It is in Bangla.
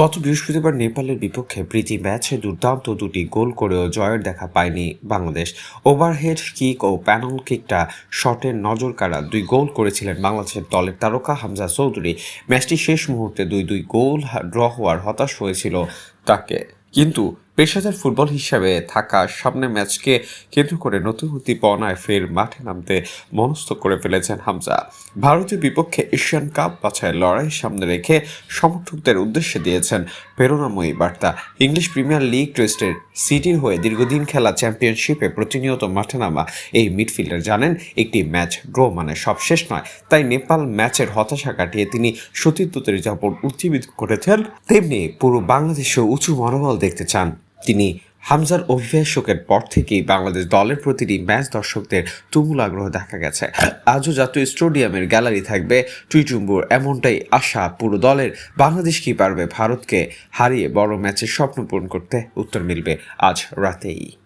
গত বৃহস্পতিবার নেপালের বিপক্ষে প্রীতি ম্যাচে দুর্দান্ত দুটি গোল করেও জয়ের দেখা পায়নি বাংলাদেশ। ওভারহেড কিক ও প্যানল কিকটা শটের নজর কাড়া দুই গোল করেছিলেন বাংলাদেশের দলের তারকা হামজা চৌধুরী। ম্যাচটি শেষ মুহূর্তে দুই দুই গোল ড্র হওয়ার হতাশ হয়েছিল তাকে। কিন্তু পেশাদার ফুটবল হিসাবে থাকা সামনে ম্যাচকে কেন্দ্র করে নতুন উদ্দীপনায় ফের মাঠে নামতে মনস্থ করে ফেলেছেন হামজা। ভারতের বিপক্ষে এশিয়ান কাপ বাছাই লড়াই সামনে রেখে সমর্থকদের উদ্দেশ্যে দিয়েছেন প্রেরণাময়ী বার্তা। ইংলিশ প্রিমিয়ার লিগ টেস্টের সিটির হয়ে দীর্ঘদিন খেলা চ্যাম্পিয়নশিপে প্রতিনিয়ত মাঠে নামা এই মিডফিল্ডার জানেন, একটি ম্যাচ ড্র মানে সব শেষ নয়। তাই নেপাল ম্যাচের হতাশা কাটিয়ে তিনি সতীর্থদের যেমন উজ্জীবিত করেছেন, তেমনি পুরো বাংলাদেশেও উঁচু মনোবল দেখতে চান। তিনি হামজার অভিভাষকের পর থেকেই বাংলাদেশ দলের প্রতিটি ম্যাচ দর্শকদের তুমুল আগ্রহ দেখা গেছে। আজও জাতীয় স্টেডিয়ামের গ্যালারি থাকবে টুইটুম্বুর এমনটাই আশা পুরো দলের বাংলাদেশ কি পারবে ভারতকে হারিয়ে বড় ম্যাচের স্বপ্ন পূরণ করতে উত্তর মিলবে আজ রাতেই।